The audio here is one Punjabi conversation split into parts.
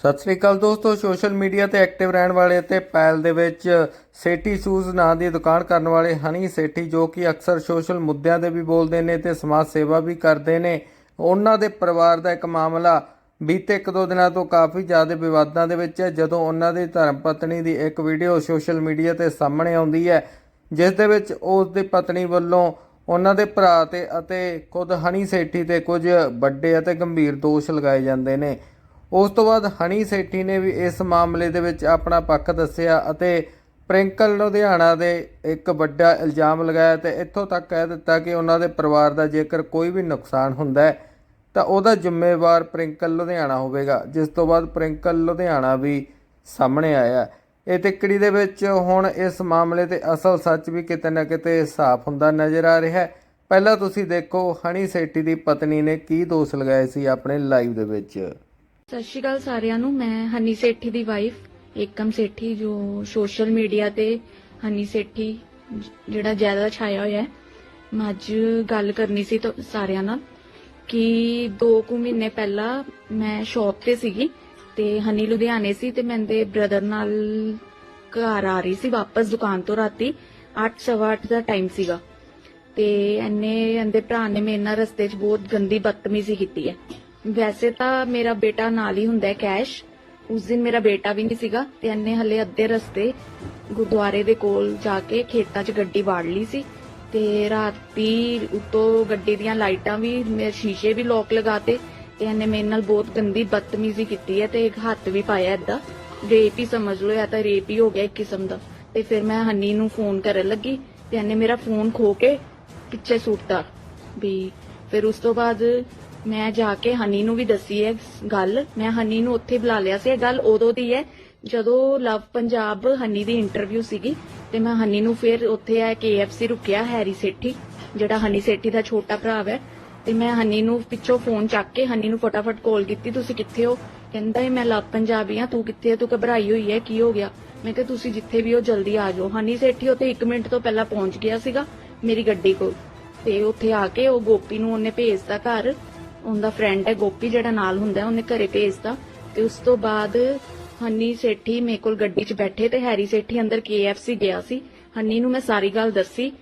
ਸਤਿ ਸ੍ਰੀ ਅਕਾਲ ਦੋਸਤੋ, ਸੋਸ਼ਲ ਮੀਡੀਆ ਤੇ ਐਕਟਿਵ ਰਹਿਣ ਵਾਲੇ ਅਤੇ ਪੈਲ ਦੇ ਵਿੱਚ ਸੇਠੀ ਸ਼ੂਜ਼ ਨਾਂ ਦੀ ਦੁਕਾਨ ਕਰਨ ਵਾਲੇ ਹਨੀ ਸੇਠੀ ਜੋ ਕਿ ਅਕਸਰ ਸੋਸ਼ਲ ਮੁੱਦਿਆਂ ਦੇ ਵੀ ਬੋਲਦੇ ਨੇ ਤੇ ਸਮਾਜ ਸੇਵਾ ਵੀ ਕਰਦੇ ਨੇ। ਉਹਨਾਂ ਦੇ ਪਰਿਵਾਰ ਦਾ ਇੱਕ ਮਾਮਲਾ ਬੀਤੇ ਇੱਕ ਦੋ ਦਿਨਾਂ ਤੋਂ ਕਾਫੀ ਜ਼ਿਆਦਾ ਵਿਵਾਦਾਂ ਦੇ ਵਿੱਚ ਹੈ। ਜਦੋਂ ਉਹਨਾਂ ਦੀ ਧਰਮ ਪਤਨੀ ਦੀ ਇੱਕ ਵੀਡੀਓ ਸੋਸ਼ਲ ਮੀਡੀਆ ਤੇ ਸਾਹਮਣੇ ਆਉਂਦੀ ਹੈ, ਜਿਸ ਦੇ ਵਿੱਚ ਉਸ ਦੀ ਪਤਨੀ ਵੱਲੋਂ ਉਹਨਾਂ ਦੇ ਭਰਾ ਤੇ ਅਤੇ ਖੁਦ ਹਨੀ ਸੇਠੀ ਤੇ ਕੁਝ ਵੱਡੇ ਅਤੇ ਗੰਭੀਰ ਦੋਸ਼ ਲਗਾਏ ਜਾਂਦੇ ਨੇ। ਉਸ ਤੋਂ ਬਾਅਦ ਹਨੀ ਸੇਠੀ ਨੇ ਵੀ ਇਸ ਮਾਮਲੇ ਦੇ ਵਿੱਚ ਆਪਣਾ ਪੱਖ ਦੱਸਿਆ ਅਤੇ ਪ੍ਰਿੰਕਲ ਲੁਧਿਆਣਾ ਦੇ ਇੱਕ ਵੱਡਾ ਇਲਜ਼ਾਮ ਲਗਾਇਆ ਤੇ ਇੱਥੋਂ ਤੱਕ ਕਹਿ ਦਿੱਤਾ ਕਿ ਉਹਨਾਂ ਦੇ ਪਰਿਵਾਰ ਦਾ ਜੇਕਰ ਕੋਈ ਵੀ ਨੁਕਸਾਨ ਹੁੰਦਾ ਹੈ, ਤਾਂ ਉਹਦਾ ਜ਼ਿੰਮੇਵਾਰ ਪ੍ਰਿੰਕਲ ਲੁਧਿਆਣਾ ਹੋਵੇਗਾ, ਜਿਸ ਤੋਂ ਬਾਅਦ ਪ੍ਰਿੰਕਲ ਲੁਧਿਆਣਾ ਵੀ ਸਾਹਮਣੇ ਆਇਆ। ਇਹ ਟਿੱਕੜੀ ਦੇ ਵਿੱਚ ਹੁਣ ਇਸ ਮਾਮਲੇ ਤੇ ਅਸਲ ਸੱਚ ਵੀ ਕਿਤੇ ਨਾ ਕਿਤੇ ਸਾਫ਼ ਹੁੰਦਾ ਨਜ਼ਰ ਆ ਰਿਹਾ ਹੈ। ਪਹਿਲਾਂ ਤੁਸੀਂ ਦੇਖੋ ਹਨੀ ਸੇਠੀ ਦੀ ਪਤਨੀ ਨੇ ਕੀ ਦੋਸ਼ ਲਗਾਏ ਸੀ ਆਪਣੇ ਲਾਈਵ ਦੇ ਵਿੱਚ। ਸਤਿ ਸ਼੍ਰੀ ਅਕਾਲ ਸਾਰਿਆਂ ਨੂੰ, ਮੈਂ ਹਨੀ ਸੇਠੀ ਦੀ ਵਾਈਫ ਏਕਮ ਸੇਠੀ, ਜੋ ਸੋਸ਼ਲ ਮੀਡੀਆ ਤੇ ਹਨੀ ਸੇਠੀ ਜਿਹੜਾ ਜ਼ਿਆਦਾ ਛਾਇਆ ਹੋਇਆ ਹੈ। ਮੈਂ ਅੱਜ ਗੱਲ ਕਰਨੀ ਸੀ ਸਾਰਿਆਂ ਨਾਲ ਕਿ 2 ਕੁ ਮਹੀਨੇ ਪਹਿਲਾਂ ਮੈਂ ਸ਼ੌਪ ਤੇ ਸੀਗੀ ਤੇ ਹਨੀ ਲੁਧਿਆਣੇ ਸੀ ਤੇ ਮੈਂ ਦੇ ਬ੍ਰਦਰ ਨਾਲ ਘਰ ਆ ਰਹੀ ਸੀ ਵਾਪਸ ਦੁਕਾਨ ਤੋਂ ਰਾਤੀ 8:30 ਦਾ ਟਾਈਮ ਸੀਗਾ। ਤੇ ਐਨੇ ਇਹਦੇ ਭਰਾ ਨੇ ਮੇਰੇ ਨਾਲ ਰਸਤੇ 'ਚ ਬਹੁਤ ਗੰਦੀ ਬਦਤਮੀਜ਼ੀ ਕੀਤੀ ਹੈ। ਵੈਸੇ ਤਾਂ ਮੇਰਾ ਬੇਟਾ ਨਾਲ ਹੀ ਹੁੰਦਾ ਹੈ ਕੈਸ਼। ਉਸ ਦਿਨ ਮੇਰਾ ਬੇਟਾ ਵੀ ਨਹੀਂ ਸੀਗਾ ਤੇ ਇਹਨੇ ਹਲੇ ਅੱਧੇ ਰਸਤੇ ਗੁਰਦੁਆਰੇ ਦੇ ਕੋਲ ਜਾ ਕੇ ਖੇਤਾਂ 'ਚ ਗੱਡੀ ਵਾੜ ਲਈ ਸੀ ਤੇ ਰਾਤੀ ਉਤੋਂ ਗੱਡੀ ਦੀਆਂ ਲਾਈਟਾਂ ਵੀ ਮੇਰੇ ਸ਼ੀਸ਼ੇ ਵੀ ਲੋਕ ਲਗਾਤੇ ਤੇ ਇਹਨੇ ਮੇਰੇ ਨਾਲ ਬਹੁਤ ਗੰਦੀ ਬਦਤਮੀਜ਼ੀ ਕੀਤੀ ਹੈ ਤੇ ਇੱਕ ਹੱਥ ਵੀ ਪਾਇਆ ਏਦਾਂ। ਰੇਪ ਹੀ ਸਮਝ ਲਓ, ਜਾਂ ਤਾਂ ਰੇਪ ਹੀ ਹੋ ਗਿਆ ਇੱਕ ਕਿਸਮ ਦਾ। ਤੇ ਫਿਰ ਮੈਂ ਹਨੀ ਨੂੰ ਫੋਨ ਕਰਨ ਲੱਗੀ ਤੇ ਇਹਨੇ ਮੇਰਾ ਫੋਨ ਖੋ ਕੇ ਪਿੱਛੇ ਸੁੱਟਤਾ ਵੀ। ਫਿਰ ਉਸ ਤੋਂ ਬਾਅਦ ਮੈਂ ਜਾ ਕੇ ਹਨੀ ਨੂੰ ਵੀ ਦੱਸੀ ਹੈ ਗੱਲ। ਮੈਂ ਹਨੀ ਨੂੰ ਉੱਥੇ ਬੁਲਾ ਲਿਆ ਸੀ। ਇਹ ਗੱਲ ਉਦੋਂ ਦੀ ਹੈ, ਜਦੋਂ ਲਵ ਪੰਜਾਬ ਹਨੀ ਦੀ ਇੰਟਰਵਿਊ ਸੀਗੀ ਤੇ ਮੈਂ ਹਨੀ ਨੂੰ ਫਿਰ ਉੱਥੇ ਆ KFC ਰੁਕਿਆ, ਹੈਰੀ ਸੇਠੀ, ਜਿਹੜਾ ਹਨੀ ਸੇਠੀ ਦਾ ਛੋਟਾ ਭਰਾ ਹੈ ਤੇ ਮੈਂ ਹਨੀ ਨੂੰ ਪਿੱਛੋਂ ਫੋਨ ਚੱਕ ਕੇ ਹਨੀ ਨੂੰ ਫਟਾਫਟ ਕਾਲ ਕੀਤੀ, ਤੁਸੀਂ ਕਿੱਥੇ ਹੋ? ਕਹਿੰਦਾ ਮੈਂ ਲਵ ਪੰਜਾਬੀ ਆ ਤੂੰ ਕਿੱਥੇ ਹੈ ਤੂੰ ਘਬਰਾਈ ਹੋਈ ਹੈ, ਕੀ ਹੋ ਗਿਆ? ਮੈਂ ਕਿਹਾ, ਤੁਸੀਂ ਜਿੱਥੇ ਵੀ ਹੋ, ਜਲਦੀ ਆ ਜਾਓ। ਹਨੀ ਸੇਠੀ ਉੱਥੇ 1 ਮਿੰਟ ਤੋਂ ਪਹਿਲਾਂ ਪਹੁੰਚ ਗਿਆ ਸੀਗਾ ਮੇਰੀ ਗੱਡੀ ਕੋਲ। ਤੇ ਉੱਥੇ ਆ ਕੇ ਉਹ ਗੋਪੀ ਨੂੰ ਉਹਨੇ ਭੇਜਤਾ ਘਰ। ਉਹਦਾ ਫਰੈਂਡ ਹੈ ਗੋਪੀ ਜਿਹੜਾ ਨਾਲ ਹੁੰਦਾ ਹੈ, ਉਹਨੇ ਘਰੇ ਭੇਜਤਾ। ਤੇ ਉਸ ਤੋਂ ਬਾਅਦ ਹਨੀ ਸੇਠੀ ਮੇਰੇ ਕੋਲ ਗੱਡੀ 'ਚ ਬੈਠੇ ਤੇ ਹੈਰੀ ਸੇਠੀ ਅੰਦਰ KFC ਗਿਆ ਸੀ। ਹਨੀ ਨੂੰ ਮੈਂ ਸਾਰੀ ਗੱਲ ਦੱਸੀ।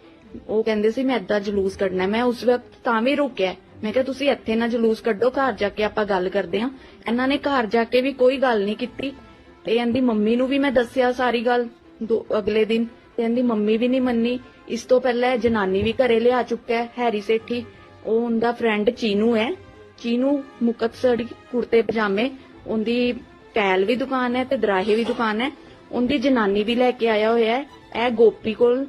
ਉਹ ਕਹਿੰਦੇ ਸੀ ਮੈਂ ਏਦਾਂ ਜਲੂਸ ਕੱਢਣਾ ਮੈਂ ਉਸ ਵਕਤ ਤਾਂ ਵੀ ਰੋਕਿਆ ਮੈਂ ਕਿਹਾ ਤੁਸੀਂ ਇੱਥੇ ਨਾ ਜਲੂਸ ਕੱਢੋ ਘਰ ਜਾ ਕੇ ਆਪਾਂ ਗੱਲ ਕਰਦੇ ਹਾਂ। ਇਹਨਾਂ ਨੇ ਘਰ ਜਾ ਕੇ ਵੀ ਕੋਈ ਗੱਲ ਨਹੀਂ ਕੀਤੀ। ਤੇ ਇਹਦੀ ਮੰਮੀ ਨੂੰ ਵੀ ਮੈਂ ਦੱਸਿਆ ਸਾਰੀ ਗੱਲ ਦੋ ਅਗਲੇ ਦਿਨ। ਤੇ ਇਹਦੀ ਮੰਮੀ ਵੀ ਨਹੀਂ ਮੰਨੀ। ਇਸ ਤੋਂ ਪਹਿਲਾਂ ਇਹ ਜਨਾਨੀ ਵੀ ਘਰੇ ਲਿਆ ਚੁੱਕਾ ਹੈ ਹੈਰੀ ਸੇਠੀ। ਉਹ ਉਹਦਾ ਫਰੈਂਡ ਚੀਨੂ ਹੈ। ਚੀਨੂ ਮੁਕਤਸਰ ਕੁੜਤੇ ਪਜਾਮੇ, ਉਹਦੀ ਟੈਲ ਵੀ ਦੁਕਾਨ ਹੈ ਤੇ ਦਰਾਹੇ ਵੀ ਦੁਕਾਨ ਹੈ। ਉਹਦੀ ਜਨਾਨੀ ਵੀ ਲੈ ਕੇ ਆਇਆ ਹੋਇਆ ਹੈ। ਇਹ ਗੋਪੀ ਕੋਲ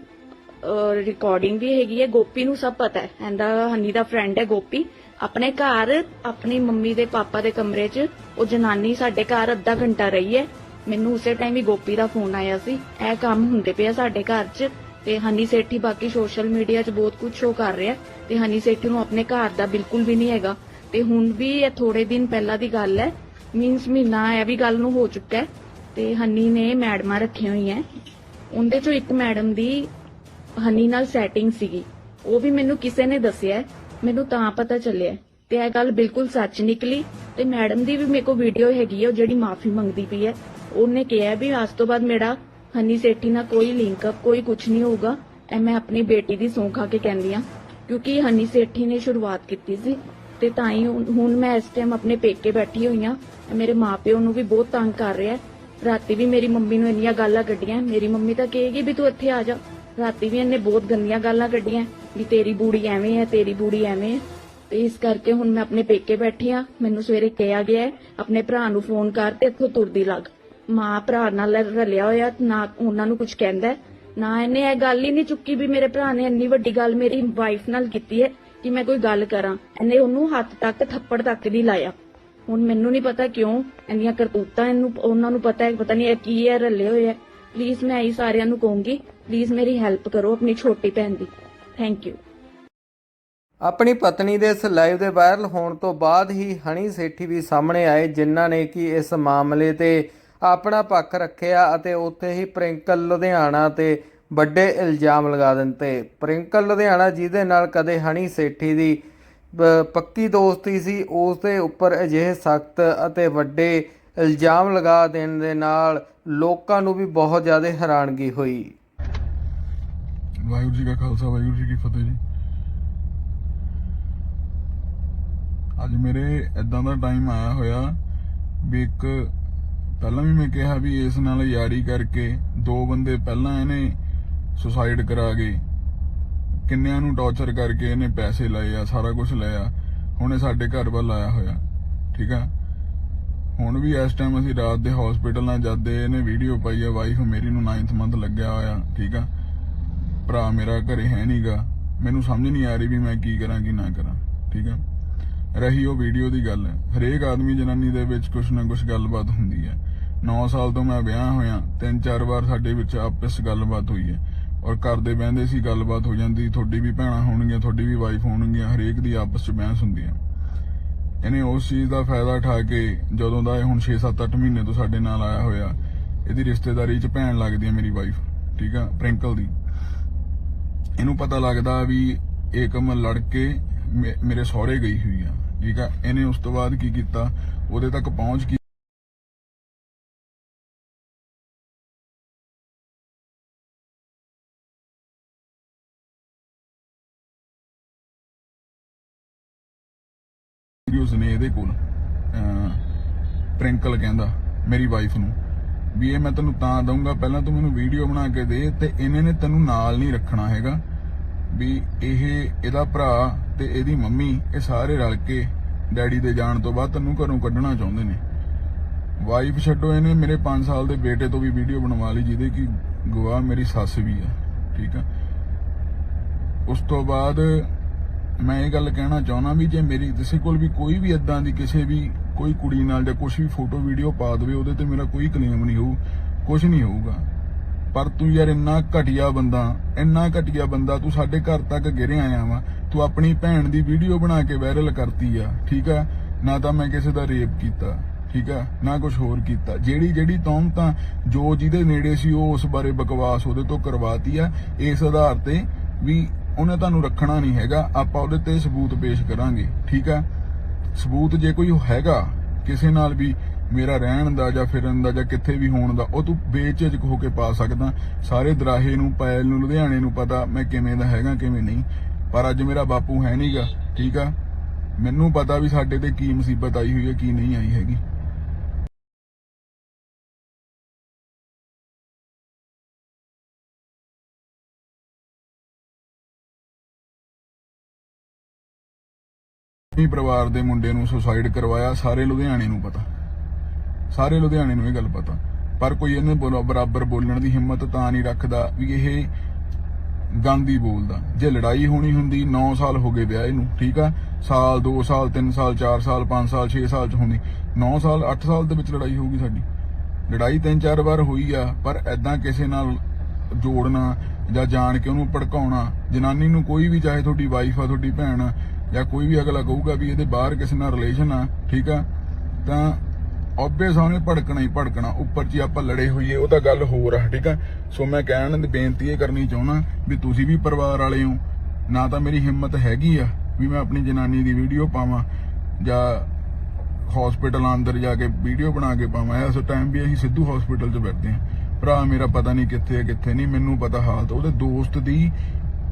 ਰਿਕਾਰਡਿੰਗ ਵੀ ਹੈਗੀ ਹੈ। ਗੋਪੀ ਨੂੰ ਸਭ ਪਤਾ ਹੈ। ਇਹਦਾ ਹਨੀ ਦਾ ਫਰੈਂਡ ਹੈ ਗੋਪੀ। ਆਪਣੇ ਘਰ, ਆਪਣੀ ਮੰਮੀ ਦੇ ਪਾਪਾ ਦੇ ਕਮਰੇ 'ਚ, ਉਹ ਜਨਾਨੀ ਸਾਡੇ ਘਰ ਅੱਧਾ ਘੰਟਾ ਰਹੀ ਹੈ। ਮੈਨੂੰ ਉਸੇ ਟਾਈਮ ਹੀ ਗੋਪੀ ਦਾ ਫੋਨ ਆਇਆ ਸੀ। ਇਹ ਕੰਮ ਹੁੰਦੇ ਪਿਆ ਸਾਡੇ ਘਰ 'ਚ ਤੇ ਹਨੀ ਸੇਠੀ ਬਾਕੀ ਸੋਸ਼ਲ ਮੀਡੀਆ 'ਚ ਬਹੁਤ ਕੁਝ ਸ਼ੋ ਕਰ ਰਿਹਾ ਤੇ ਹਨੀ ਸੇਠੀ ਨੂੰ ਆਪਣੇ ਘਰ ਦਾ ਬਿਲਕੁਲ ਵੀ ਨਹੀਂ ਹੈਗਾ। ਤੇ ਹੁਣ ਵੀ ਇਹ ਥੋੜੇ ਦਿਨ ਪਹਿਲਾਂ ਦੀ ਗੱਲ ਹੈ। ਮੀਨਸ ਮਹੀਨਾ ਇਹ ਵੀ ਗੱਲ ਨੂੰ ਹੋ ਚੁੱਕਾ ਹੈ ਤੇ ਹਨੀ ਨੇ ਮੈਡਮਾਂ ਰੱਖੀਆਂ ਹੋਈਆਂ ਉਹਦੇ ਚੋਂ ਇੱਕ ਮੈਡਮ ਦੀ ਹਨੀ ਨਾਲ ਸੈਟਿੰਗ ਸੀਗੀ। ਉਹ ਵੀ ਮੈਨੂੰ ਕਿਸੇ ਨੇ ਦੱਸਿਆ ਹੈ, ਮੈਨੂੰ ਤਾਂ ਪਤਾ ਚੱਲਿਆ ਤੇ ਇਹ ਗੱਲ ਬਿਲਕੁਲ ਸੱਚ ਨਿਕਲੀ। ਤੇ ਮੈਡਮ ਦੀ ਵੀ ਮੇਰੇ ਕੋਲ ਵੀਡੀਓ ਹੈਗੀ ਹੈ ਉਹ ਜਿਹੜੀ ਮਾਫੀ ਮੰਗਦੀ ਪਈ ਹੈ। ਉਹਨੇ ਕਿਹਾ ਵੀ ਅੱਜ ਤੋਂ ਬਾਅਦ ਮੇਰਾ ਹਨੀ ਸੇਠੀ ਨਾਲ ਕੋਈ ਲਿੰਕ ਅਪ ਕੋਈ ਕੁਝ ਨਹੀਂ ਹੋਊਗਾ। ਐ ਮੈਂ ਆਪਣੀ ਬੇਟੀ ਦੀ ਸੌਂ ਖਾ ਕੇ ਕਹਿੰਦੀ ਆ ਕਿਉਂਕਿ ਹਨੀ ਸੇਠੀ ਨੇ ਸ਼ੁਰੂਆਤ ਕੀਤੀ ਸੀ। ਤੇ ਤਾਂ ਹੀ ਹੁਣ ਹੁਣ ਮੈਂ ਇਸ ਟਾਈਮ ਆਪਣੇ ਪੇਕੇ ਬੈਠੀ ਹੋਈ ਆ ਮੇਰੇ ਮਾਪਿਓ ਨੂੰ ਵੀ ਬਹੁਤ ਤੰਗ ਕਰ ਰਿਹਾ ਰਾਤੀ ਵੀ ਮੇਰੀ ਮੰਮੀ ਨੂੰ ਇੰਨੀਆਂ ਗਾਲਾਂ ਕੱਢੀਆਂ ਮੇਰੀ ਮੰਮੀ ਤਾਂ ਕਹੇਗੀ ਵੀ ਤੂੰ ਇੱਥੇ ਆ ਜਾ। ਰਾਤੀ ਵੀ ਇਹਨੇ ਬਹੁਤ ਗੰਦੀਆਂ ਗਾਲਾਂ ਕੱਢੀਆਂ ਵੀ ਤੇਰੀ ਬੂੜੀ ਐਵੇਂ ਹੈ ਤੇਰੀ ਬੂੜੀ ਐਵੇਂ ਹੈ। ਤੇ ਇਸ ਕਰਕੇ ਹੁਣ ਮੈਂ ਆਪਣੇ ਪੇਕੇ ਬੈਠੀ ਆ ਮੈਨੂੰ ਸਵੇਰੇ ਕਿਹਾ ਗਿਆ ਹੈ ਆਪਣੇ ਭਰਾ ਨੂੰ ਫੋਨ ਕਰ ਤੇ ਇੱਥੋਂ ਤੁਰਦੀ ਲੱਗ। ਮਾਂ ਭਰਾ ਨਾਲ ਰਲਿਆ ਹੋਇਆ ਨਾ ਉਹਨਾਂ ਨੂੰ ਕੁਝ ਕਹਿੰਦਾ ਹੈ, ਨਾ ਇਹਨੇ ਇਹ ਗੱਲ ਹੀ ਨਹੀਂ ਚੁੱਕੀ ਵੀ ਮੇਰੇ ਭਰਾ ਨੇ ਇੰਨੀ ਵੱਡੀ ਗੱਲ ਮੇਰੀ ਵਾਈਫ ਨਾਲ ਕੀਤੀ ਹੈ। ਕਿ ਮੈਂ ਕੋਈ ਗੱਲ ਕਰਾਂ। ਇਹਨੇ ਉਹਨੂੰ ਹੱਥ ਤੱਕ, ਥੱਪੜ ਤੱਕ ਵੀ ਲਾਇਆ। ਹੁਣ ਮੈਨੂੰ ਨਹੀਂ ਪਤਾ ਕਿਉਂ ਇੰਨੀਆਂ ਕਰਤੂਤਾਂ ਇਹਨੂੰ, ਉਹਨਾਂ ਨੂੰ ਪਤਾ ਹੈ, ਪਤਾ ਨਹੀਂ ਇਹ ਕੀ ਹੈ, ਰੱਲੇ ਹੋਏ ਹੈ। ਪਲੀਜ਼ ਮੈਂ ਇਹੀ ਸਾਰਿਆਂ ਨੂੰ ਕਹੂੰਗੀ ਪਲੀਜ਼ ਮੇਰੀ ਹੈਲਪ ਕਰੋ ਆਪਣੀ ਛੋਟੀ ਭੈਣ ਦੀ। ਥੈਂਕ ਯੂ ਆਪਣੀ ਪਤਨੀ ਦੇ ਇਸ ਲਾਈਵ ਦੇ ਵਾਇਰਲ ਹੋਣ ਤੋਂ ਬਾਅਦ ਹੀ ਹਨੀ ਸੇਠੀ ਵੀ ਸਾਹਮਣੇ ਆਏ, ਜਿਨ੍ਹਾਂ ਨੇ ਕਿ ਇਸ ਮਾਮਲੇ ਤੇ ਆਪਣਾ ਪੱਖ ਰੱਖਿਆ ਅਤੇ ਉੱਥੇ ਹੀ ਪ੍ਰਿੰਕਲ ਲੁਧਿਆਣਾ ਤੇ ਵੱਡੇ ਇਲਜ਼ਾਮ ਲਗਾ ਦਿੱਤੇ ਪ੍ਰਿੰਕਲ ਲੁਧਿਆਣਾ ਜਿਹਦੇ ਨਾਲ ਕਦੇ ਹਨੀ ਸੇਠੀ ਦੀ ਬ- ਪੱਕੀ ਦੋਸਤੀ ਸੀ ਉਸ ਦੇ ਉੱਪਰ ਅਜਿਹੇ ਸਖਤ ਅਤੇ ਵੱਡੇ ਇਲਜ਼ਾਮ ਲਗਾ ਦੇਣ ਦੇ ਨਾਲ ਲੋਕਾਂ ਨੂੰ ਵੀ ਬਹੁਤ ਜ਼ਿਆਦਾ ਹੈਰਾਨਗੀ ਹੋਈ। ਵਾਹਿਗੁਰੂ ਜੀ ਕਾ ਖਾਲਸਾ, ਵਾਹਿਗੁਰੂ ਜੀ ਕੀ ਫਤਿਹ ਜੀ। ਅੱਜ ਮੇਰੇ ਇਦਾਂ ਦਾ ਟਾਈਮ ਆਇਆ ਹੋਇਆ ਵੀ ਇੱਕ ਪਹਿਲਾਂ ਵੀ ਮੈਂ ਕਿਹਾ ਵੀ ਇਸ ਨਾਲ ਯਾਰੀ ਕਰਕੇ ਦੋ ਬੰਦੇ ਪਹਿਲਾਂ ਇਹਨੇ ਸੁਸਾਈਡ ਕਰਾ ਗਏ ਕਿੰਨਿਆਂ ਨੂੰ ਟੌਰਚਰ ਕਰਕੇ ਇਹਨੇ ਪੈਸੇ ਲਏ ਆ, ਸਾਰਾ ਕੁਝ ਲਿਆ ਹੁਣ ਸਾਡੇ ਘਰ ਵੱਲ ਆਇਆ ਹੋਇਆ, ਠੀਕ ਆ? ਹੁਣ ਵੀ ਇਸ ਟਾਈਮ ਅਸੀਂ ਰਾਤ ਦੇ ਹਸਪੀਟਲ ਨਾਲ ਜਾਂਦੇ, ਇਹਨੇ ਵੀਡੀਓ ਪਾਈ ਆ ਵਾਈਫ ਮੇਰੀ ਨੂੰ 9th ਮੰਥ ਲੱਗਿਆ ਹੋਇਆ, ਠੀਕ ਆ? ਭਰਾ ਮੇਰਾ ਘਰੇ ਹੈ ਨਹੀਂਗਾ ਮੈਨੂੰ ਸਮਝ ਨਹੀਂ ਆ ਰਹੀ ਵੀ ਮੈਂ ਕੀ ਕਰਾਂ, ਕੀ ਨਾ ਕਰਾਂ, ਠੀਕ ਆ? ਰਹੀ ਉਹ ਵੀਡੀਓ ਦੀ ਗੱਲ, ਹਰੇਕ ਆਦਮੀ ਜਨਾਨੀ ਦੇ ਵਿੱਚ ਕੁਛ ਨਾ ਕੁਛ ਗੱਲਬਾਤ ਹੁੰਦੀ ਹੈ 9 ਸਾਲ ਤੋਂ ਮੈਂ ਵਿਆਹ ਹੋਇਆ, ਤਿੰਨ ਚਾਰ ਵਾਰ ਸਾਡੇ ਵਿੱਚ ਆਪਸ ਗੱਲਬਾਤ ਹੋਈ ਹੈ ਔਰ ਘਰ ਦੇ ਬਹਿੰਦੇ ਸੀ, ਗੱਲਬਾਤ ਹੋ ਜਾਂਦੀ, ਤੁਹਾਡੀ ਵੀ ਭੈਣਾਂ ਹੋਣਗੀਆਂ, ਤੁਹਾਡੀ ਵੀ ਵਾਈਫ ਹੋਣਗੀਆਂ, ਹਰੇਕ ਦੀ ਆਪਸ ਚ ਬਹਿਸ ਹੁੰਦੀ ਇਹਨੇ ਉਸ ਚੀਜ਼ ਦਾ ਫਾਇਦਾ ਉਠਾ ਕੇ ਜਦੋਂ ਦਾ ਇਹ ਹੁਣ 6-7-8 ਮਹੀਨੇ ਤੋਂ ਸਾਡੇ ਨਾਲ ਆਇਆ ਹੋਇਆ, ਇਹਦੀ ਰਿਸ਼ਤੇਦਾਰੀ ਚ ਭੈਣ ਲੱਗਦੀ ਹੈ ਮੇਰੀ ਵਾਈਫ ਠੀਕ ਆ, ਪ੍ਰਿੰਕਲ ਦੀ। ਇਹਨੂੰ ਪਤਾ ਲੱਗਦਾ ਵੀ ਏਕਮ ਲੜ ਕੇ ਮੇ- ਮੇਰੇ ਸਹੁਰੇ ਗਈ ਹੋਈ ਆ, ਠੀਕ ਆ। ਇਹਨੇ ਉਸ ਤੋਂ ਬਾਅਦ ਕੀ ਕੀਤਾ? ਉਹਦੇ ਤੱਕ ਪਹੁੰਚ ਇਹਦੇ ਕੋਲ ਪ੍ਰਿੰਕਲ ਕਹਿੰਦਾ ਮੇਰੀ ਵਾਈਫ ਨੂੰ ਵੀ ਇਹ ਮੈਂ ਤੈਨੂੰ ਤਾਂ ਦਊਂਗਾ, ਪਹਿਲਾਂ ਤੂੰ ਮੈਨੂੰ ਵੀਡੀਓ ਬਣਾ ਕੇ ਦੇ ਤੇ ਇਹਨੇ ਨੇ ਤੈਨੂੰ ਨਾਲ ਨਹੀਂ ਰੱਖਣਾ ਹੈਗਾ। ਵੀ ਇਹ, ਇਹਦਾ ਭਰਾ ਤੇ ਇਹਦੀ ਮੰਮੀ, ਇਹ ਸਾਰੇ ਰਲ ਕੇ ਡੈਡੀ ਦੇ ਜਾਣ ਤੋਂ ਬਾਅਦ ਤੈਨੂੰ ਘਰੋਂ ਕੱਢਣਾ ਚਾਹੁੰਦੇ ਨੇ। ਵਾਈਫ ਛੱਡੋ ਇਹਨੇ, ਮੇਰੇ 5 ਸਾਲ ਦੇ ਬੇਟੇ ਤੋਂ ਵੀ ਵੀਡੀਓ ਬਣਵਾ ਲਈ, ਜਿਹਦੇ ਕਿ ਗਵਾਹ ਮੇਰੀ ਸੱਸ ਵੀ ਆ, ਠੀਕ ਆ। ਉਸ ਤੋਂ ਬਾਅਦ ਮੈਂ ਇਹ ਗੱਲ ਕਹਿਣਾ ਚਾਹੁੰਦਾ ਵੀ ਜੇ ਮੇਰੀ, ਕਿਸੇ ਕੋਲ ਵੀ ਕੋਈ ਵੀ ਇਦਾਂ ਦੀ ਕਿਸੇ ਵੀ ਕੋਈ ਕੁੜੀ ਨਾਲ ਜਾਂ ਕੁਝ ਵੀ ਫੋਟੋ ਵੀਡੀਓ ਪਾ ਦੇਵੇ, ਉਹਦੇ ਤੇ ਮੇਰਾ ਕੋਈ ਕਲੇਮ ਨਹੀਂ ਹੋਊ ਕੁਝ ਨਹੀਂ ਹੋਊਗਾ। ਪਰ ਤੂੰ ਯਾਰ ਇੰਨਾ ਘਟੀਆ ਬੰਦਾ, ਇੰਨਾ ਘਟੀਆ ਬੰਦਾ, ਤੂੰ ਸਾਡੇ ਘਰ ਤੱਕ ਗਿਰੇ ਆਇਆ ਵਾ, ਤੂੰ ਆਪਣੀ ਭੈਣ ਦੀ ਵੀਡੀਓ ਬਣਾ ਕੇ ਵਾਇਰਲ ਕਰਤੀ ਆ, ਠੀਕ ਆ? ਨਾ ਤਾਂ ਮੈਂ ਕਿਸੇ ਦਾ ਰੇਪ ਕੀਤਾ, ਠੀਕ ਆ? ਨਾ ਕੁਝ ਹੋਰ ਕੀਤਾ। ਜਿਹੜੀ ਜਿਹੜੀ ਤੌਮ ਤਾਂ ਜੋ ਜਿਹਦੇ ਨੇੜੇ ਸੀ, ਉਹ ਉਸ ਬਾਰੇ ਬਕਵਾਸ ਉਹਦੇ ਤੋਂ ਕਰਵਾਤੀ ਆ, ਇਸ ਆਧਾਰ ਤੇ ਵੀ ਉਹਨੇ ਤੁਹਾਨੂੰ ਰੱਖਣਾ ਨਹੀਂ ਹੈਗਾ, ਆਪਾਂ ਉਹਦੇ ਤੇ ਸਬੂਤ ਪੇਸ਼ ਕਰਾਂਗੇ, ਠੀਕ ਆ ਸਬੂਤ ਜੇ ਕੋਈ ਹੈਗਾ, ਕਿਸੇ ਨਾਲ ਵੀ ਮੇਰਾ ਰਹਿਣ ਦਾ ਜਾਂ ਫਿਰਨ ਦਾ ਜਾਂ ਕਿੱਥੇ ਵੀ ਹੋਣ ਦਾ, ਉਹ ਤੂੰ ਬੇਝਿਜਕ ਹੋ ਕੇ ਪਾ ਸਕਦਾ। ਸਾਰੇ ਦਰਾਹੇ ਨੂੰ, ਪੈਲ ਨੂੰ, ਲੁਧਿਆਣੇ ਨੂੰ ਪਤਾ ਮੈਂ ਕਿਵੇਂ ਦਾ ਹੈਗਾ, ਕਿਵੇਂ ਨਹੀਂ। ਪਰ ਅੱਜ ਮੇਰਾ ਬਾਪੂ ਹੈ ਨਹੀਂਗਾ ਠੀਕ ਆ? ਮੈਨੂੰ ਪਤਾ ਵੀ ਸਾਡੇ ਤੇ ਕੀ ਮੁਸੀਬਤ ਆਈ ਹੋਈ ਹੈ, ਕੀ ਨਹੀਂ ਆਈ ਹੈਗੀ। ਹੀ ਪਰਿਵਾਰ ਦੇ ਮੁੰਡੇ ਨੂੰ ਸੁਸਾਈਡ ਕਰਵਾਇਆ, ਸਾਰੇ ਲੁਧਿਆਣੇ ਨੂੰ ਪਤਾ। ਸਾਰੇ ਲੁਧਿਆਣੇ ਨੂੰ ਇਹ ਗੱਲ ਪਤਾ। ਪਰ ਕੋਈ ਇਹਨੇ ਬਰਾਬਰ ਬੋਲਣ ਦੀ ਹਿੰਮਤ ਤਾਂ ਨਹੀਂ ਰੱਖਦਾ ਵੀ ਇਹ ਗਾਂਧੀ ਬੋਲਦਾ। ਜੇ ਲੜਾਈ ਹੋਣੀ ਹੁੰਦੀ 9 ਸਾਲ ਹੋ ਗਏ ਵਿਆਹ ਇਹਨੂੰ ਠੀਕ ਆ? ਸਾਲ 2 ਸਾਲ 3 ਸਾਲ 4 ਸਾਲ 5 ਸਾਲ 6 ਸਾਲ ਚ ਹੁੰਦੀ। 9 ਸਾਲ 8 ਸਾਲ ਦੇ ਵਿੱਚ ਲੜਾਈ ਹੋਊਗੀ ਸਾਡੀ। ਲੜਾਈ ਤਿੰਨ ਚਾਰ ਵਾਰ ਹੋਈ ਆ, ਪਰ ਐਦਾਂ ਕਿਸੇ ਨਾਲ ਜੋੜਨਾ ਜਾਂ ਜਾਣ ਕੇ ਉਹਨੂੰ ਭੜਕਾਉਣਾ, ਜਨਾਨੀ ਨੂੰ ਕੋਈ ਵੀ, ਚਾਹੇ ਤੁਹਾਡੀ ਵਾਈਫ ਆ, ਤੁਹਾਡੀ ਭੈਣ ਆ ਜਾਂ ਕੋਈ ਵੀ ਅਗਲਾ ਕਹੂਗਾ ਵੀ ਇਹਦੇ ਬਾਹਰ ਕਿਸੇ ਨਾਲ ਰਿਲੇਸ਼ਨ ਆ, ਠੀਕ ਆ, ਤਾਂ ਓਬਵੀਅਸ ਉਹਨੇ ਭੜਕਣਾ ਹੀ ਭੜਕਣਾ, ਉੱਪਰ ਜੀ ਆਪਾਂ ਲੜੇ ਹੋਈਏ, ਉਹ ਤਾਂ ਗੱਲ ਹੋਰ ਆ, ਠੀਕ ਆ। ਸੋ ਮੈਂ ਕਹਿਣ ਦੀ ਬੇਨਤੀ ਇਹ ਕਰਨੀ ਚਾਹੁੰਦਾ ਵੀ ਤੁਸੀਂ ਵੀ ਪਰਿਵਾਰ ਵਾਲੇ ਹੋ, ਨਾ ਤਾਂ ਮੇਰੀ ਹਿੰਮਤ ਹੈਗੀ ਆ ਵੀ ਮੈਂ ਆਪਣੀ ਜਨਾਨੀ ਦੀ ਵੀਡੀਓ ਪਾਵਾਂ, ਜਾਂ ਹਸਪੀਟਲ ਅੰਦਰ ਜਾ ਕੇ ਵੀਡੀਓ ਬਣਾ ਕੇ ਪਾਵਾਂ, ਇਸ ਟਾਈਮ ਵੀ ਅਸੀਂ ਸਿੱਧੂ ਹਸਪੀਟਲ 'ਚ ਬੈਠਦੇ ਹਾਂ ਭਰਾ ਮੇਰਾ ਪਤਾ ਨਹੀਂ ਕਿੱਥੇ ਹੈ ਕਿੱਥੇ ਨਹੀਂ, ਮੈਨੂੰ ਪਤਾ ਹਾਲਤ, ਉਹਦੇ ਦੋਸਤ ਦੀ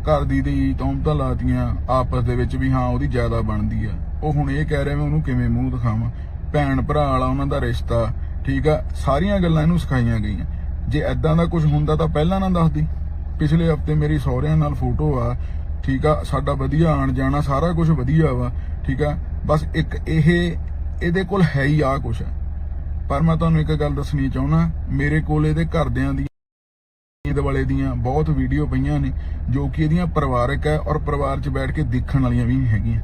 ਘਰ ਦੀ ਦੀ ਤੌਮਤਾਂ ਲਾਤੀਆਂ ਆਪਸ ਦੇ ਵਿੱਚ ਵੀ ਹਾਂ, ਉਹਦੀ ਜ਼ਿਆਦਾ ਬਣਦੀ ਆ। ਉਹ ਹੁਣ ਇਹ ਕਹਿ ਰਿਹਾ ਮੈਂ ਉਹਨੂੰ ਕਿਵੇਂ ਮੂੰਹ ਦਿਖਾਵਾਂ। ਭੈਣ ਭਰਾ ਵਾਲਾ ਉਹਨਾਂ ਦਾ ਰਿਸ਼ਤਾ, ਠੀਕ ਆ? ਸਾਰੀਆਂ ਗੱਲਾਂ ਇਹਨੂੰ ਸਿਖਾਈਆਂ ਗਈਆਂ। ਜੇ ਐਦਾਂ ਦਾ ਕੁਝ ਹੁੰਦਾ ਤਾਂ ਪਹਿਲਾਂ ਨਾ ਦੱਸਦੀ। ਪਿਛਲੇ ਹਫ਼ਤੇ ਮੇਰੀ ਸਹੁਰਿਆਂ ਨਾਲ ਫੋਟੋ ਆ, ਠੀਕ ਆ? ਸਾਡਾ ਵਧੀਆ ਆਣ ਜਾਣਾ, ਸਾਰਾ ਕੁਝ ਵਧੀਆ ਵਾ, ਠੀਕ ਆ? ਬਸ ਇੱਕ ਇਹ, ਇਹਦੇ ਕੋਲ ਹੈ ਹੀ ਆ ਕੁਝ ਪਰ ਮੈਂ ਤੁਹਾਨੂੰ ਇੱਕ ਗੱਲ ਦੱਸਣੀ ਚਾਹੁੰਦਾ, ਮੇਰੇ ਕੋਲ ਇਹਦੇ ਘਰਦਿਆਂ ਦੀ ਈਦ ਦੀਆਂ ਬਹੁਤ ਵੀਡੀਓ ਪਈਆਂ ਨੇ, ਜੋ ਕਿ ਇਹਦੀਆਂ ਪਰਿਵਾਰਕ ਹੈ ਔਰ ਪਰਿਵਾਰ 'ਚ ਬੈਠ ਕੇ ਦੇਖਣ ਵਾਲੀਆਂ ਵੀ ਹੈਗੀਆਂ।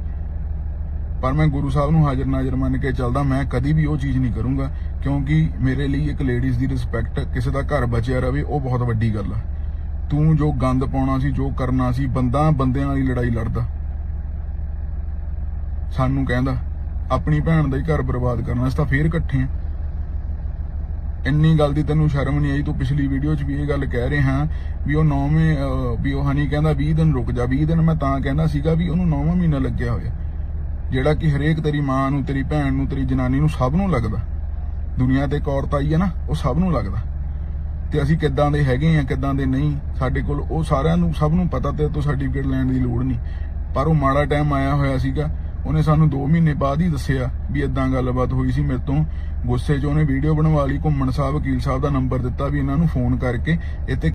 ਪਰ ਮੈਂ ਗੁਰੂ ਸਾਹਿਬ ਨੂੰ ਹਾਜ਼ਰ ਨਾਜ਼ਰ ਮੰਨ ਕੇ ਚੱਲਦਾ, ਮੈਂ ਕਦੀ ਵੀ ਉਹ ਚੀਜ਼ ਨਹੀਂ ਕਰੂੰਗਾ, ਕਿਉਂਕਿ ਮੇਰੇ ਲਈ ਇੱਕ ਲੇਡੀਜ਼ ਦੀ ਰਿਸਪੈਕਟ ਕਿਸੇ ਦਾ ਘਰ ਬਚਿਆ ਰਵੇ, ਉਹ ਬਹੁਤ ਵੱਡੀ ਗੱਲ ਆ। ਤੂੰ ਜੋ ਗੰਦ ਪਾਉਣਾ ਸੀ, ਜੋ ਕਰਨਾ ਸੀ, ਬੰਦਾ ਬੰਦਿਆਂ ਵਾਲੀ ਲੜਾਈ ਲੜਦਾ। ਸਾਨੂੰ ਕਹਿੰਦਾ, ਆਪਣੀ ਭੈਣ ਦਾ ਹੀ ਘਰ ਬਰਬਾਦ ਕਰਨਾ, ਅਸੀਂ ਤਾਂ ਫੇਰ ਇਕੱਠੇ ਆ। ਇੰਨੀ ਗੱਲ ਦੀ ਤੈਨੂੰ ਸ਼ਰਮ ਨਹੀਂ ਆਈ? ਤੂੰ ਪਿਛਲੀ ਵੀਡੀਓ 'ਚ ਵੀ ਇਹ ਗੱਲ ਕਹਿ ਰਿਹਾ ਵੀ ਉਹ ਨੌਵੇਂ ਵੀ ਉਹ ਹਨੀ ਕਹਿੰਦਾ 20 ਦਿਨ ਰੁਕ ਜਾ 20 ਦਿਨ ਮੈਂ ਤਾਂ ਕਹਿੰਦਾ ਸੀਗਾ ਵੀ ਉਹਨੂੰ ਨੌਵਾਂ ਮਹੀਨਾ ਲੱਗਿਆ ਹੋਇਆ। ਜਿਹੜਾ ਕਿ ਹਰੇਕ ਤੇਰੀ ਮਾਂ ਨੂੰ, ਤੇਰੀ ਭੈਣ ਨੂੰ, ਤੇਰੀ ਜਨਾਨੀ ਨੂੰ ਸਭ ਨੂੰ ਲੱਗਦਾ। ਦੁਨੀਆ ਤੇ ਇੱਕ ਔਰਤ ਆਈ ਹੈ ਨਾ, ਉਹ ਸਭ ਨੂੰ ਲੱਗਦਾ। ਤੇ ਅਸੀਂ ਕਿੱਦਾਂ ਦੇ ਹੈਗੇ ਆ ਕਿੱਦਾਂ ਦੇ ਨਹੀਂ, ਸਾਡੇ ਕੋਲ ਉਹ ਸਾਰਿਆਂ ਨੂੰ ਸਭ ਨੂੰ ਪਤਾ ਤੇ ਤੋਂ ਸਰਟੀਫਿਕੇਟ ਲੈਣ ਦੀ ਲੋੜ ਨਹੀਂ। ਪਰ ਉਹ ਮਾੜਾ ਟਾਈਮ ਆਇਆ ਹੋਇਆ ਸੀਗਾ ਉਹਨੇ ਸਾਨੂੰ 2 ਮਹੀਨੇ ਬਾਅਦ ਹੀ ਦੱਸਿਆ ਵੀ ਇਦਾਂ ਗੱਲਬਾਤ ਹੋਈ ਸੀ ਮੇਰੇ ਤੋਂ। ਗੁੱਸੇ 'ਚ ਉਹਨੇ ਵੀਡੀਓ ਬਣਵਾ ਲਈ, ਘੁੰਮਣ ਸਾਹਿਬ, ਵਕੀਲ ਸਾਹਿਬ ਦਾ ਨੰਬਰ ਦਿੱਤਾ ਵੀ ਇਹਨਾਂ ਨੂੰ ਫੋਨ ਕਰਕੇ ਇੱਥੇ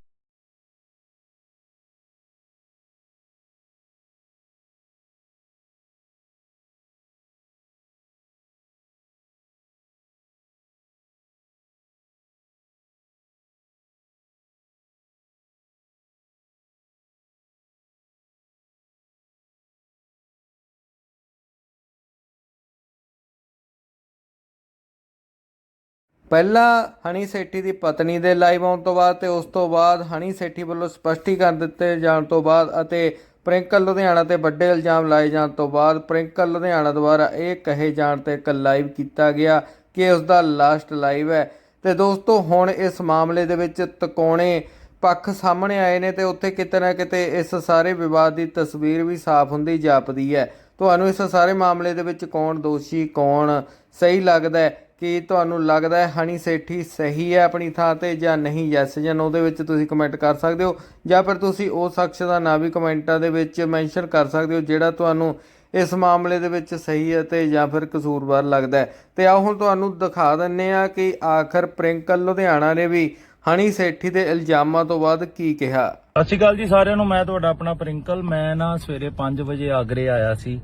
ਪਹਿਲਾਂ ਹਨੀ ਸੇਠੀ ਦੀ ਪਤਨੀ ਦੇ ਲਾਈਵ ਆਉਣ ਤੋਂ ਬਾਅਦ ਤੇ ਉਸ ਤੋਂ ਬਾਅਦ ਹਨੀ ਸੇਠੀ ਵੱਲੋਂ ਸਪਸ਼ਟੀਕਰਨ ਦਿੱਤੇ ਜਾਣ ਤੋਂ ਬਾਅਦ ਅਤੇ ਪ੍ਰਿੰਕਲ ਲੁਧਿਆਣਾ ਤੇ ਵੱਡੇ ਇਲਜ਼ਾਮ ਲਾਏ ਜਾਣ ਤੋਂ ਬਾਅਦ ਪ੍ਰਿੰਕਲ ਲੁਧਿਆਣਾ ਦੁਆਰਾ ਇਹ ਕਹੇ ਜਾਣ ਤੇ ਇੱਕ ਲਾਈਵ ਕੀਤਾ ਗਿਆ ਕਿ ਉਸ ਦਾ ਲਾਸਟ ਲਾਈਵ ਹੈ। ਤੇ ਦੋਸਤੋ, ਹੁਣ ਇਸ ਮਾਮਲੇ ਦੇ ਵਿੱਚ ਤਕੋਣੇ ਪੱਖ ਸਾਹਮਣੇ ਆਏ ਨੇ ਤੇ ਉੱਥੇ ਕਿਤੇ ਨਾ ਕਿਤੇ ਇਸ ਸਾਰੇ ਵਿਵਾਦ ਦੀ ਤਸਵੀਰ ਵੀ ਸਾਫ਼ ਹੁੰਦੀ ਜਾਪਦੀ ਹੈ। ਤੁਹਾਨੂੰ ਇਸ ਸਾਰੇ ਮਾਮਲੇ ਦੇ ਵਿੱਚ ਕੌਣ ਦੋਸ਼ੀ, ਕੌਣ ਸਹੀ ਲੱਗਦਾ ਹੈ? ਕਿ ਤੁਹਾਨੂੰ ਲੱਗਦਾ ਹੈ ਹਨੀ ਸੇਠੀ ਸਹੀ ਹੈ ਆਪਣੀ ਥਾਂ ਤੇ ਜਾਂ ਨਹੀਂ? ਯੈਸ ਜਾਂ ਨੋ ਦੇ ਵਿੱਚ ਤੁਸੀਂ ਕਮੈਂਟ ਕਰ ਸਕਦੇ ਹੋ ਜਾਂ ਫਿਰ ਤੁਸੀਂ ਉਸ ਸ਼ਖਸ ਦਾ ਨਾਂ ਵੀ ਕਮੈਂਟਾਂ ਦੇ ਵਿੱਚ ਮੈਂਸ਼ਨ ਕਰ ਸਕਦੇ ਹੋ ਜਿਹੜਾ ਤੁਹਾਨੂੰ ਇਸ ਮਾਮਲੇ ਦੇ ਵਿੱਚ ਸਹੀ ਹੈ ਤੇ ਜਾਂ ਫਿਰ ਕਸੂਰਵਾਰ ਲੱਗਦਾ ਹੈ। ਤੇ ਆਓ ਹੁਣ ਤੁਹਾਨੂੰ ਦਿਖਾ ਦਿੰਨੇ ਆ ਕਿ ਆਖਰ ਪ੍ਰਿੰਕਲ ਲੁਧਿਆਣਾ ਨੇ ਵੀ ਹਨੀ ਸੇਠੀ ਦੇ ਇਲਜ਼ਾਮਾਂ ਤੋਂ ਬਾਅਦ ਕੀ ਕਿਹਾ। ਸਤਿ ਸ਼੍ਰੀ ਅਕਾਲ ਜੀ ਸਾਰਿਆਂ ਨੂੰ, ਮੈਂ ਤੁਹਾਡਾ ਆਪਣਾ ਪ੍ਰਿੰਕਲ। ਮੈਂ ਨਾ ਸਵੇਰੇ 5 ਵਜੇ ਆਗਰੇ ਆਇਆ ਸੀ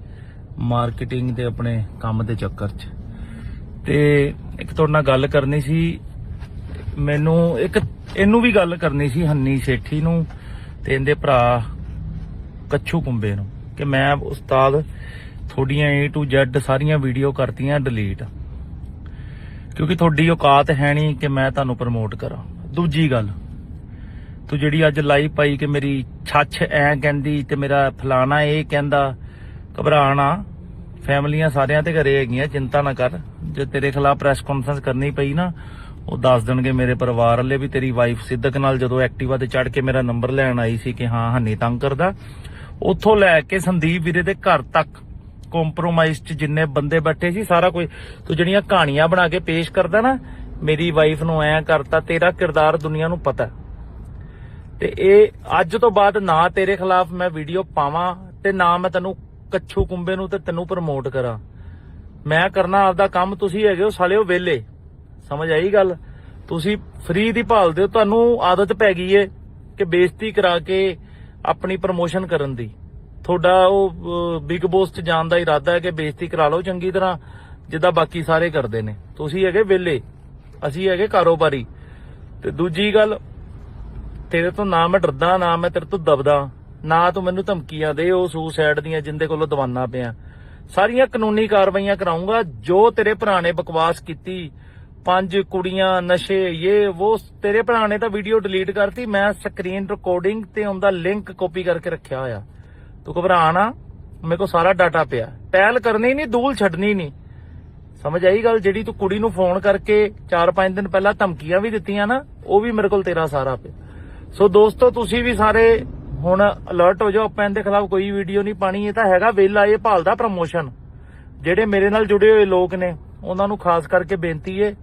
ਮਾਰਕੀਟਿੰਗ ਦੇ ਆਪਣੇ ਕੰਮ ਦੇ ਚੱਕਰ 'ਚ। ਤੇ ਇੱਕ ਤੁਹਾਡੇ ਨਾਲ ਗੱਲ ਕਰਨੀ ਸੀ। ਮੈਨੂੰ ਇੱਕ, ਇਹਨੂੰ ਵੀ ਗੱਲ ਕਰਨੀ ਸੀ ਹੰਨੀ ਸੇਠੀ ਨੂੰ ਤੇ ਇਹਦੇ ਭਰਾ ਕੱਛੂ ਕੁੰਬੇ ਨੂੰ ਕਿ ਮੈਂ ਉਸਤਾਦ ਤੁਹਾਡੀਆਂ A to Z ਸਾਰੀਆਂ ਵੀਡੀਓ ਕਰਤੀਆਂ ਡਿਲੀਟ ਕਿਉਂਕਿ ਤੁਹਾਡੀ ਔਕਾਤ ਹੈ ਨਹੀਂ ਕਿ ਮੈਂ ਤੁਹਾਨੂੰ ਪ੍ਰਮੋਟ ਕਰਾਂ। ਦੂਜੀ ਗੱਲ, ਤੂੰ ਜਿਹੜੀ ਅੱਜ ਲਾਈਵ ਪਾਈ ਕਿ ਮੇਰੀ ਛੱਛ ਐ ਕਹਿੰਦੀ ਤੇ ਮੇਰਾ ਫਲਾਣਾ ਇਹ ਕਹਿੰਦਾ ਘਬਰਾਣਾ ਫੈਮਲੀਆਂ ਸਾਰਿਆਂ ਤੇ ਘਰੇ ਹੈਗੀਆਂ, ਚਿੰਤਾ ਨਾ ਕਰ। ਜੇ ਤੇਰੇ ਖਿਲਾਫ ਪ੍ਰੈਸ ਕਾਨਫਰੰਸ ਕਰਨੀ ਪਈ ਨਾ, ਉਹ ਦੱਸ ਦੇਣਗੇ ਮੇਰੇ ਪਰਿਵਾਰ ਵਾਲੇ ਵੀ ਤੇਰੀ ਵਾਈਫ ਸਿੱਧਕ ਨਾਲ ਜਦੋਂ ਐਕਟਿਵਾ ਤੇ ਚੜ ਕੇ ਮੇਰਾ ਨੰਬਰ ਲੈਣ ਆਈ ਸੀ ਕਿ ਹਾਂ ਹੰਨੀ ਤੰਗ ਕਰਦਾ, ਉੱਥੋਂ ਲੈ ਕੇ ਸੰਦੀਪ ਵੀਰੇ ਦੇ ਘਰ ਤੱਕ ਕੰਪਰੋਮਾਈਜ਼ ਚ ਜਿੰਨੇ ਬੰਦੇ ਬੈਠੇ ਸੀ, ਸਾਰਾ ਕੁਝ ਤੂੰ ਜਿਹੜੀਆਂ ਕਹਾਣੀਆਂ ਬਣਾ ਕੇ ਪੇਸ਼ ਕਰਦਾ ਨਾ, ਮੇਰੀ ਵਾਈਫ ਨੂੰ ਐ ਕਰਤਾ, ਤੇਰਾ ਕਿਰਦਾਰ ਦੁਨੀਆ ਨੂੰ ਪਤਾ। ਤੇ ਇਹ ਅੱਜ ਤੋਂ ਬਾਅਦ ਨਾ ਤੇਰੇ ਖਿਲਾਫ ਮੈਂ ਵੀਡੀਓ ਪਾਵਾਂ ਤੇ ਨਾ ਮੈਂ ਤੈਨੂੰ ਕੱਛੂ ਕੁੰਬੇ ਨੂੰ ਤੇ ਤੈਨੂੰ ਪ੍ਰਮੋਟ ਕਰਾਂ। ਮੈਂ ਕਰਨਾ ਆਪਦਾ ਕੰਮ, ਤੁਸੀਂ ਹੈਗੇ ਹੋ ਸਾਲਿਓ ਵੇਲੇ ਸਮਝ ਆਈ ਗੱਲ? ਤੁਸੀਂ ਫ੍ਰੀ ਦੀ ਭਾਲਦੇ ਹੋ ਤੁਹਾਨੂੰ ਆਦਤ ਪੈ ਗਈ ਏ ਕਿ ਬੇਇੱਜ਼ਤੀ ਕਰਾ ਕੇ ਆਪਣੀ ਪ੍ਰਮੋਸ਼ਨ ਕਰਨ ਦੀ। ਤੁਹਾਡਾ ਉਹ ਬਿਗ ਬੋਸ ਚ ਜਾਣ ਦਾ ਇਰਾਦਾ ਹੈ ਕਿ ਬੇਇੱਜ਼ਤੀ ਕਰਾ ਲਓ ਚੰਗੀ ਤਰ੍ਹਾਂ, ਜਿੱਦਾਂ ਬਾਕੀ ਸਾਰੇ ਕਰਦੇ ਨੇ। ਤੁਸੀਂ ਹੈਗੇ ਵੇਲੇ ਅਸੀਂ ਹੈਗੇ ਕਾਰੋਬਾਰੀ। ਤੇ ਦੂਜੀ ਗੱਲ, ਤੇਰੇ ਤੋਂ ਨਾ ਮੈਂ ਡਰਦਾ, ਨਾ ਮੈਂ ਤੇਰੇ ਤੋਂ ਦਬਦਾ, ਨਾ ਤੂੰ ਮੈਨੂੰ ਧਮਕੀਆਂ ਦੇ, ਉਹ ਸੂਸਾਈਡ ਦੀਆਂ ਜਿੰਦੇ ਕੋਲੋਂ ਦਵਾਨਾ ਪਿਆ। ਸਾਰੀਆਂ ਕਾਨੂੰਨੀ ਕਾਰਵਾਈਆਂ ਕਰਾਉਂਗਾ ਜੋ ਤੇਰੇ ਭਰਾ ਨੇ ਬਕਵਾਸ ਕੀਤੀ, ਪੰਜ ਕੁੜੀਆਂ, ਨਸ਼ੇ ਇਹ ਉਹ ਤੇਰੇ ਭਰਾ ਨੇ ਤਾਂ ਵੀਡੀਓ ਡਿਲੀਟ ਕਰਤੀ, ਮੈਂ ਸਕਰੀਨ ਰਿਕਾਰਡਿੰਗ ਤੇ ਉਹਦਾ ਲਿੰਕ ਕਾਪੀ ਕਰਕੇ ਰੱਖਿਆ ਹੋਇਆ। ਤੂੰ ਘਬਰਾ ਨਾ ਮੇਰੇ ਕੋਲ ਸਾਰਾ ਡਾਟਾ ਪਿਆ। ਟੈਲ ਕਰਨੀ ਨਹੀਂ, ਦੂਲ ਛੱਡਣੀ ਨਹੀਂ। ਸਮਝ ਆਈ ਗੱਲ? ਜਿਹੜੀ ਤੂੰ ਕੁੜੀ ਨੂੰ ਫੋਨ ਕਰਕੇ 4-5 ਦਿਨ ਪਹਿਲਾਂ ਧਮਕੀਆਂ ਵੀ ਦਿੱਤੀਆਂ ਨਾ, ਉਹ ਵੀ ਮੇਰੇ ਕੋਲ ਤੇਰਾ ਸਾਰਾ ਪਿਆ। ਸੋ ਦੋਸਤੋ, ਤੁਸੀਂ ਵੀ ਸਾਰੇ ਹੁਣ ਅਲਰਟ ਹੋ ਜਾਓ ਆਪਾਂ ਇਹਦੇ ਖਿਲਾਫ ਕੋਈ ਵੀਡੀਓ ਨਹੀਂ ਪਾਣੀ, ਇਹ ਤਾਂ ਹੈਗਾ ਵੇਲਾ ਇਹ ਭਾਲਦਾ ਪ੍ਰਮੋਸ਼ਨ ਜਿਹੜੇ ਮੇਰੇ ਨਾਲ ਜੁੜੇ ਹੋਏ ਲੋਕ ਨੇ, ਉਹਨਾਂ ਨੂੰ ਖਾਸ ਕਰਕੇ ਬੇਨਤੀ ਏ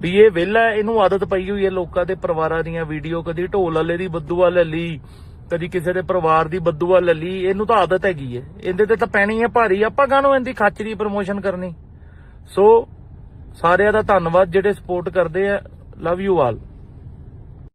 ਵੀ ਇਹ ਵੇਲਾ ਇਹਨੂੰ ਆਦਤ ਪਈ ਹੋਈ ਹੈ ਲੋਕਾਂ ਦੇ ਪਰਿਵਾਰਾਂ ਦੀਆਂ ਵੀਡੀਓ ਕਦੀ ਢੋਲ ਵਾਲੇ ਦੀ ਬੱਦੂਆ ਲੈ ਲਈ, ਕਦੀ ਕਿਸੇ ਦੇ ਪਰਿਵਾਰ ਦੀ ਬੱਦੂਆ ਲੈ ਲਈ, ਇਹਨੂੰ ਤਾਂ ਆਦਤ ਹੈਗੀ ਏ। ਇਹਦੇ ਤੇ ਤਾਂ ਪੈਣੀ ਹੈ ਭਾਰੀ, ਆਪਾਂ ਕਾਹਨੂੰ ਇਹਦੀ ਖੱਚ ਦੀ ਪ੍ਰਮੋਸ਼ਨ ਕਰਨੀ? ਸੋ ਸਾਰਿਆਂ ਦਾ ਧੰਨਵਾਦ ਜਿਹੜੇ ਸਪੋਰਟ ਕਰਦੇ ਆ ਲਵ ਯੂ ਆਲ